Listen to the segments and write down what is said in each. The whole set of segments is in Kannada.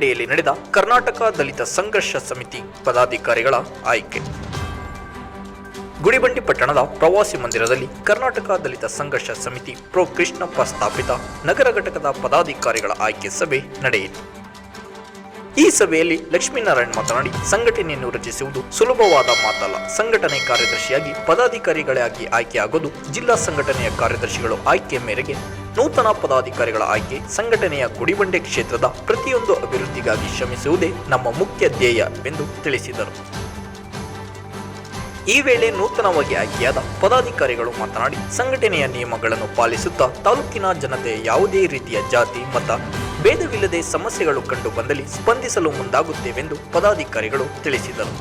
ಜಿಲ್ಲೆಯಲ್ಲಿ ನಡೆದ ಕರ್ನಾಟಕ ದಲಿತ ಸಂಘರ್ಷ ಸಮಿತಿ ಪದಾಧಿಕಾರಿಗಳ ಆಯ್ಕೆ. ಗುಡಿಬಂಡಿ ಪಟ್ಟಣದ ಪ್ರವಾಸಿ ಮಂದಿರದಲ್ಲಿ ಕರ್ನಾಟಕ ದಲಿತ ಸಂಘರ್ಷ ಸಮಿತಿ ಪ್ರೊ ಕೃಷ್ಣಪ್ಪ ಸ್ಥಾಪಿತ ನಗರ ಘಟಕದ ಪದಾಧಿಕಾರಿಗಳ ಆಯ್ಕೆ ಸಭೆ ನಡೆಯಿತು. ಈ ಸಭೆಯಲ್ಲಿ ಲಕ್ಷ್ಮೀನಾರಾಯಣ್ ಮಾತನಾಡಿ, ಸಂಘಟನೆಯನ್ನು ರಚಿಸುವುದು ಸುಲಭವಾದ ಮಾತಲ್ಲ. ಸಂಘಟನೆ ಕಾರ್ಯದರ್ಶಿಯಾಗಿ ಪದಾಧಿಕಾರಿಗಳಾಗಿ ಆಯ್ಕೆಯಾಗುವುದು ಜಿಲ್ಲಾ ಸಂಘಟನೆಯ ಕಾರ್ಯದರ್ಶಿಗಳು ಆಯ್ಕೆ ಮೇರೆಗೆ ನೂತನ ಪದಾಧಿಕಾರಿಗಳ ಆಯ್ಕೆ, ಸಂಘಟನೆಯ ಗುಡಿಬಂಡೆ ಕ್ಷೇತ್ರದ ಪ್ರತಿಯೊಂದು ಅಭಿವೃದ್ಧಿಗಾಗಿ ಶ್ರಮಿಸುವುದೇ ನಮ್ಮ ಮುಖ್ಯ ಧ್ಯೇಯ ಎಂದು ತಿಳಿಸಿದರು. ಈ ವೇಳೆ ನೂತನವಾಗಿ ಆಯ್ಕೆಯಾದ ಪದಾಧಿಕಾರಿಗಳು ಮಾತನಾಡಿ, ಸಂಘಟನೆಯ ನಿಯಮಗಳನ್ನು ಪಾಲಿಸುತ್ತಾ ತಾಲೂಕಿನ ಜನತೆ ಯಾವುದೇ ರೀತಿಯ ಜಾತಿ, ಮತ, ಭೇದವಿಲ್ಲದೆ ಸಮಸ್ಯೆಗಳು ಕಂಡು ಬಂದಲ್ಲಿ ಸ್ಪಂದಿಸಲು ಮುಂದಾಗುತ್ತೇವೆಂದು ಪದಾಧಿಕಾರಿಗಳು ತಿಳಿಸಿದರು.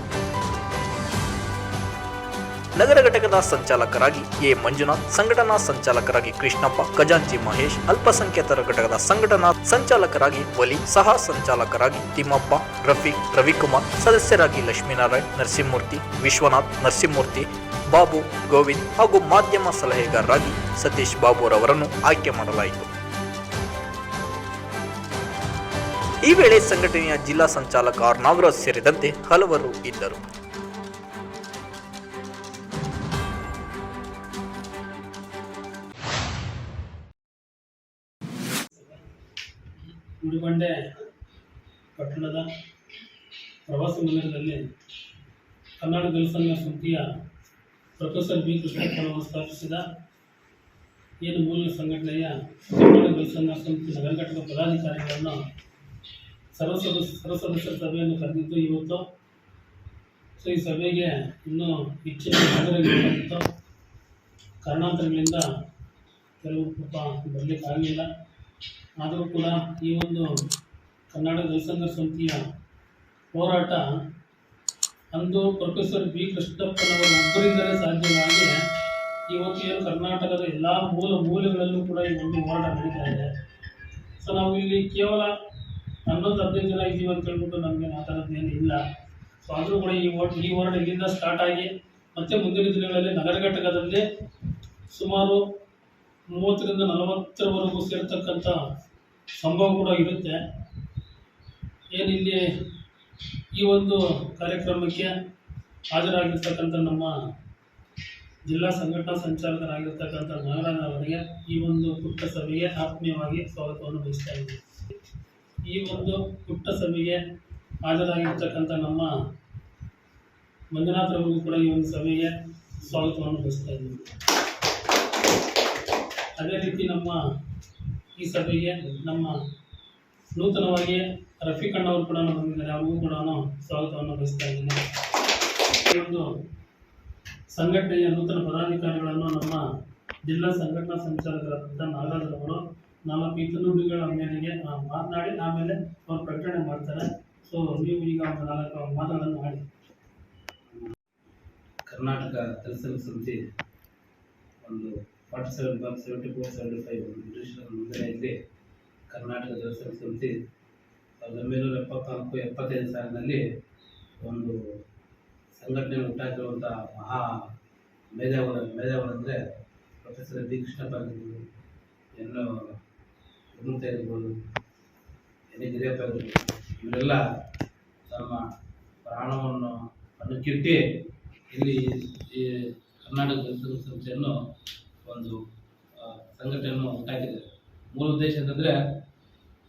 ನಗರ ಘಟಕದ ಸಂಚಾಲಕರಾಗಿ ಎ. ಮಂಜುನಾಥ್, ಸಂಘಟನಾ ಸಂಚಾಲಕರಾಗಿ ಕೃಷ್ಣಪ್ಪ, ಖಜಾಂಚಿ ಮಹೇಶ್, ಅಲ್ಪಸಂಖ್ಯಾತರ ಘಟಕದ ಸಂಘಟನಾ ಸಂಚಾಲಕರಾಗಿ ಒಲಿ, ಸಹ ಸಂಚಾಲಕರಾಗಿ ತಿಮ್ಮಪ್ಪ, ರಫೀಕ್, ರವಿಕುಮಾರ್, ಸದಸ್ಯರಾಗಿ ಲಕ್ಷ್ಮೀನಾರಾಯಣ್, ನರಸಿಂಹಮೂರ್ತಿ, ವಿಶ್ವನಾಥ್, ನರಸಿಂಹಮೂರ್ತಿ, ಬಾಬು ಗೋವಿಂದ್ ಹಾಗೂ ಮಾಧ್ಯಮ ಸಲಹೆಗಾರರಾಗಿ ಸತೀಶ್ ಬಾಬುರವರನ್ನು ಆಯ್ಕೆ ಮಾಡಲಾಯಿತು. ಈ ವೇಳೆ ಸಂಘಟನೆಯ ಜಿಲ್ಲಾ ಸಂಚಾಲಕ ಆರ್. ನಾಗರಾಜ್ ಸೇರಿದಂತೆ ಹಲವರು ಇದ್ದರು. ಗುಡಿಬಂಡೆ ಪಟ್ಟಣದ ಪ್ರವಾಸಿ ಮಂದಿರದಲ್ಲಿ ಕನ್ನಡ ದೇವಸ್ಥಾನ ಸಮಿತಿಯ ಪ್ರೊಫೆಸರ್ ಬಿ. ಕೃಷ್ಣಪ್ಪನವರು ಸ್ಥಾಪಿಸಿದ ಏನು ಮೂಲ ಸಂಘಟನೆಯ ಕನ್ನಡ ದೇವಸ್ಥಾನ ಸಮಿತಿ ನಗರ ಘಟಕ ಪದಾಧಿಕಾರಿಗಳನ್ನು ಸರ್ವ ಸರ್ವ ಸದಸ್ಯರ ಸಭೆಯನ್ನು ಕರೆದಿದ್ದು ಇವತ್ತು ಸೊ ಈ ಸಭೆಗೆ ಇನ್ನೂ ಹೆಚ್ಚಿನ ಕಾರಣಾಂತರಗಳಿಂದ ಕೆಲವು ಪಾಪ ಬರಲಿಕ್ಕೆ ಆಗಲಿಲ್ಲ. ಆದರೂ ಕೂಡ ಈ ಒಂದು ಕನ್ನಡ ಜನಸಂಘ ಸಮಿತಿಯ ಹೋರಾಟ ಅಂದು ಪ್ರೊಫೆಸರ್ ಬಿ ಕೃಷ್ಣಪ್ಪನವರ ಒಬ್ಬರಿಂದಲೇ ಸಾಧ್ಯವಾಗಿ ಇವತ್ತು ಕರ್ನಾಟಕದ ಎಲ್ಲ ಮೂಲ ಮೂಲೆಗಳಲ್ಲೂ ಕೂಡ ಈ ಒಂದು ಹೋರಾಟ ನಡೀತಾ ಇದೆ. ಸೊ ನಾವು ಇಲ್ಲಿ ಕೇವಲ ಹನ್ನೊಂದು, ಹದಿನೈದು ಜನ ಇದ್ದೀವಿ ಅಂತ ಹೇಳ್ಬಿಟ್ಟು ನಮಗೆ ಮಾತಾಡೋದೇನು ಇಲ್ಲ. ಸೊ ಆದರೂ ಕೂಡ ಈ ಓಟ್ ಈ ಹೋರಾಟ ಇಲ್ಲಿಂದ ಸ್ಟಾರ್ಟ್ ಆಗಿ ಮತ್ತೆ ಮುಂದಿನ ದಿನಗಳಲ್ಲಿ ನಗರ ಘಟಕದಲ್ಲಿ ಸುಮಾರು ಮೂವತ್ತರಿಂದ ನಲವತ್ತರವರೆಗೂ ಸೇರ್ತಕ್ಕಂಥ ಸಂಭವ ಕೂಡ ಇರುತ್ತೆ. ಏನಿಲ್ಲಿ ಈ ಒಂದು ಕಾರ್ಯಕ್ರಮಕ್ಕೆ ಹಾಜರಾಗಿರ್ತಕ್ಕಂಥ ನಮ್ಮ ಜಿಲ್ಲಾ ಸಂಘಟನಾ ಸಂಚಾಲಕರಾಗಿರ್ತಕ್ಕಂಥ ನಾಗರಾಜ್ ಅವರಿಗೆ ಈ ಒಂದು ಪುಟ್ಟ ಸಭೆಗೆ ಆತ್ಮೀಯವಾಗಿ ಸ್ವಾಗತವನ್ನು ಬಯಸ್ತಾ ಈ ಒಂದು ಪುಟ್ಟ ಸಭೆಗೆ ಹಾಜರಾಗಿರ್ತಕ್ಕಂಥ ನಮ್ಮ ಮಂಜುನಾಥರವರಿಗೂ ಕೂಡ ಈ ಒಂದು ಸಭೆಗೆ ಸ್ವಾಗತವನ್ನು ಬಯಸ್ತಾ ಇದ್ದೀನಿ. ಅದೇ ರೀತಿ ನಮ್ಮ ಈ ಸಭೆಗೆ ನಮ್ಮ ನೂತನವಾಗಿ ರಫೀಕ್ ಅಣ್ಣವರು ಕೂಡ ಬಂದಿದ್ದಾರೆ ಅವ್ರಿಗೂ ಕೂಡ ಸ್ವಾಗತವನ್ನು ಬಯಸ್ತಾ ಇದ್ದೀನಿ. ಒಂದು ಸಂಘಟನೆಯ ನೂತನ ಪದಾಧಿಕಾರಿಗಳನ್ನು ನಮ್ಮ ಜಿಲ್ಲಾ ಸಂಘಟನಾ ಸಂಚಾಲಕರಾದಂಥ ನಾಗರಾಜರವರು ನಾಲ್ಕು ಹಿತನುಡಿಗಳ ಮೇರೆಗೆ ಆ, ಮಾತನಾಡಿ ಆಮೇಲೆ ಅವರು ಪ್ರಕಟಣೆ ಮಾಡ್ತಾರೆ. ಸೊ ನೀವು ಈಗ ಒಂದು ನಾಲ್ಕು ಮಾತುಗಳನ್ನು ಮಾಡಿ. ಕರ್ನಾಟಕ ಸಮಿತಿ ಒಂದು forty seven seventy four seventy five ಬ್ರಿಟಿಷರ ಮುದ್ರೆಯಲ್ಲಿ ಕರ್ನಾಟಕ ದೇವಸ್ಥಾನ ಸಮಿತಿ ಸಾವಿರದ ಒಂಬೈನೂರ ಎಪ್ಪತ್ನಾಲ್ಕು, ಎಪ್ಪತ್ತೈದು ಸಾಲಿನಲ್ಲಿ ಒಂದು ಸಂಘಟನೆ ಉಂಟಾಗಿರುವಂಥ ಮಹಾ ಮೇಧಾವರ ಮೇಧಾವರಂದರೆ ಪ್ರೊಫೆಸರ್ ಬಿ ಕೃಷ್ಣಪ್ಪ ಆಗಿರ್ಬೋದು ಎನ್ನು ಗುರುಮೂರ್ತಿ ಆಗಿರ್ಬೋದು, ಎನ್. ಗಿರಿಯಪ್ಪ ಆಗಿರ್ಬೋದು, ಇವರೆಲ್ಲ ತಮ್ಮ ಪ್ರಾಣವನ್ನು ಅಣುಕಿಟ್ಟಿ ಇಲ್ಲಿ ಈ ಕರ್ನಾಟಕ ಸಂಸ್ಥೆಯನ್ನು ಒಂದು ಸಂಘಟನೆಯನ್ನು ಉಂಟಾಗಿದೆ ಮೂಲ ಉದ್ದೇಶ ಅಂತಂದರೆ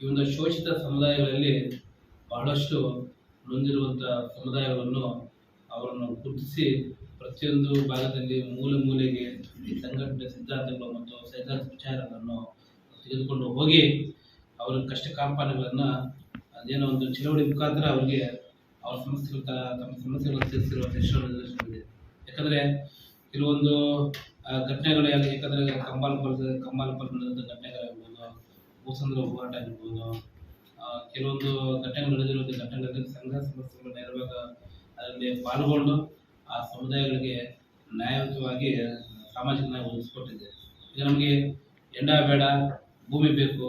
ಈ ಒಂದು ಶೋಷಿತ ಸಮುದಾಯಗಳಲ್ಲಿ ಬಹಳಷ್ಟು ನೊಂದಿರುವಂಥ ಸಮುದಾಯಗಳನ್ನು ಅವರನ್ನು ಗುರುತಿಸಿ, ಪ್ರತಿಯೊಂದು ಭಾಗದಲ್ಲಿ ಮೂಲೆ ಮೂಲೆಗೆ ಈ ಸಂಘಟನೆ ಸಿದ್ಧಾಂತಗಳು ಮತ್ತು ಸೈದ್ಧಾಂತ ವಿಚಾರಗಳನ್ನು ತೆಗೆದುಕೊಂಡು ಹೋಗಿ, ಅವರ ಕಷ್ಟ ಕಾರ್ಪಣ್ಯಗಳನ್ನು ಅದೇನೋ ಒಂದು ಚಳವಳಿ ಮುಖಾಂತರ ಅವರಿಗೆ ಅವ್ರ ಸಮಸ್ಯೆಗಳ ತಮ್ಮ ಸಮಸ್ಯೆಗಳನ್ನು ತಿಳಿಸಿರುವ ನಿದರ್ಶನವಿದೆ ಯಾಕಂದರೆ ಕೆಲವೊಂದು ಘಟನೆಗಳು ಯಾವ್ದು ಯಾಕಂದರೆ ಕಂಬಾಲ್ ಬಲ್ದ ಕಂಬಾಲ್ ಬಲ್ ಘಟನೆಗಳಾಗಿರ್ಬೋದು ಭೂಸಂದ್ರ ಹೋರಾಟ ಆಗಿರ್ಬೋದು ಕೆಲವೊಂದು ಘಟನೆಗಳು ನಡೆದಿರುವಂಥ ಘಟನೆಗಳಲ್ಲಿ ಸಂಘ ಸಮಸ್ಯೆಗಳು ನೇರವಾಗ ಅದರಲ್ಲಿ ಪಾಲ್ಗೊಂಡು ಆ ಸಮುದಾಯಗಳಿಗೆ ನ್ಯಾಯಯುತವಾಗಿ ಸಾಮಾಜಿಕ ನ್ಯಾಯ ಒದಗಿಸ್ಕೊಟ್ಟಿದೆ. ಈಗ ನಮಗೆ ಎಂಡ ಬೇಡ, ಭೂಮಿ ಬೇಕು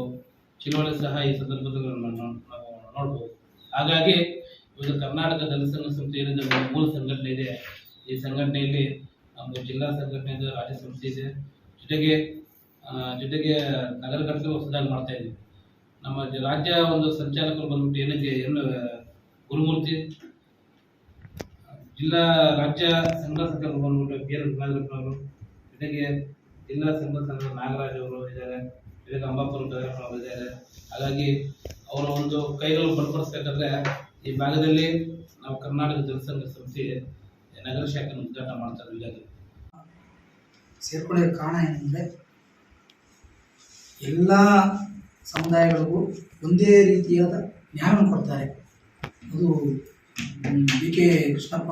ಚಳುವಳಿ ಸಹ ಈ ಸಂದರ್ಭದಲ್ಲಿ ನಾವು ನೋಡ್ಬೋದು. ಹಾಗಾಗಿ ಇವತ್ತು ಕರ್ನಾಟಕ ದಲಿತ ಸಂಘ ಸಂಸ್ಥೆ ಏನಿದೆ ಮೂಲ ಸಂಘಟನೆ ಇದೆ. ಈ ಸಂಘಟನೆಯಲ್ಲಿ ನಮ್ಮದು ಜಿಲ್ಲಾ ಸಂಘಟನೆ ಇದೆ ರಾಜ್ಯ ಸಂಸ್ಥೆ ಇದೆ. ಜೊತೆಗೆ ಜೊತೆಗೆ ನಗರ ಘಟಕ ಹೊಸದಾಗಿ ಮಾಡ್ತಾ ಇದ್ದೀವಿ ನಮ್ಮ ರಾಜ್ಯ ಒಂದು ಸಂಚಾಲಕರು ಬಂದ್ಬಿಟ್ಟು ಏನಕ್ಕೆ ಏನು ಗುರುಮೂರ್ತಿ, ಜಿಲ್ಲಾ ರಾಜ್ಯ ಸಂಘ ಸಂಚಾಲಕರು ಬಂದ್ಬಿಟ್ಟು ಬಿ ಎಲ್ ಅವರು, ಜೊತೆಗೆ ಜಿಲ್ಲಾ ಸಂಘ ಸಂಘ ನಾಗರಾಜ್ ಅವರು ಇದ್ದಾರೆ, ಜೊತೆಗೆ ಅಂಬಾಪುರ ಅವರು ಇದ್ದಾರೆ. ಹಾಗಾಗಿ ಅವರ ಒಂದು ಕೈಗಳು ಬಲಪಡಿಸ್ಬೇಕಂದ್ರೆ ಈ ಭಾಗದಲ್ಲಿ ನಾವು ಕರ್ನಾಟಕ ಜನಸಂಘ ಸಂಸ್ಥೆ ನಗರ ಶಾಖೆಯನ್ನು ಉದ್ಘಾಟನೆ ಮಾಡ್ತಾರೆ ಇಲ್ಲಾಗಿ ಸೇರ್ಕೊಳ್ಳೋಕೆ ಕಾರಣ ಏನಂದರೆ ಎಲ್ಲ ಸಮುದಾಯಗಳಿಗೂ ಒಂದೇ ರೀತಿಯಾದ ನ್ಯಾಯವನ್ನು ಕೊಡ್ತಾರೆ. ಅದು ಬಿ ಕೆ. ಕೃಷ್ಣಪ್ಪ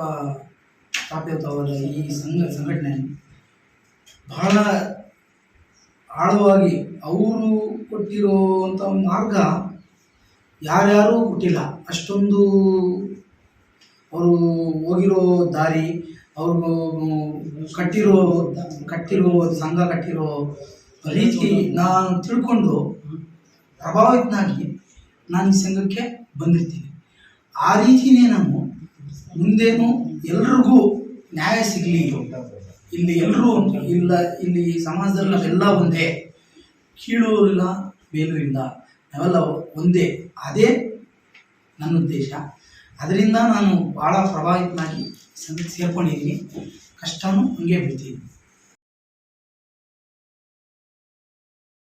ಸ್ಥಾಪಿತ ಈ ಸಂಘ, ಸಂಘಟನೆ ಬಹಳ ಆಳವಾಗಿ ಅವರು ಕೊಟ್ಟಿರುವಂಥ ಮಾರ್ಗ ಯಾರ್ಯಾರೂ ಕೊಟ್ಟಿಲ್ಲ. ಅಷ್ಟೊಂದು ಅವರು ಹೋಗಿರೋ ದಾರಿ ಅವರು ಕಟ್ಟಿರೋ ಕಟ್ಟಿರೋ ಸಂಘ, ಕಟ್ಟಿರೋ ರೀತಿ ನಾನು ತಿಳ್ಕೊಂಡು ಪ್ರಭಾವಿತನಾಗಿ ನಾನು ಈ ಸಂಘಕ್ಕೆ ಬಂದಿರ್ತೀನಿ. ಆ ರೀತಿನೇ ನಾನು ಮುಂದೇನು ಎಲ್ರಿಗೂ ನ್ಯಾಯ ಸಿಗಲಿ. ಇಲ್ಲಿ ಎಲ್ಲರೂ ಇಲ್ಲ, ಇಲ್ಲಿ ಸಮಾಜದಲ್ಲಿ ನಾವೆಲ್ಲ ಒಂದೇ. ಕೀಳು ಇಲ್ಲ ಮೇಲೂ ಇಲ್ಲ ನಾವೆಲ್ಲ ಒಂದೇ. ಅದೇ ನನ್ನ ಉದ್ದೇಶ. ಅದರಿಂದ ನಾನು ಭಾಳ ಪ್ರಭಾವಿತನಾಗಿ ಸಂಘಕ್ಕೆ ಸೇರ್ಕೊಂಡಿದ್ದೀನಿ ಕಷ್ಟನೂ ಹಂಗೆ ಬಿಡ್ತೀನಿ.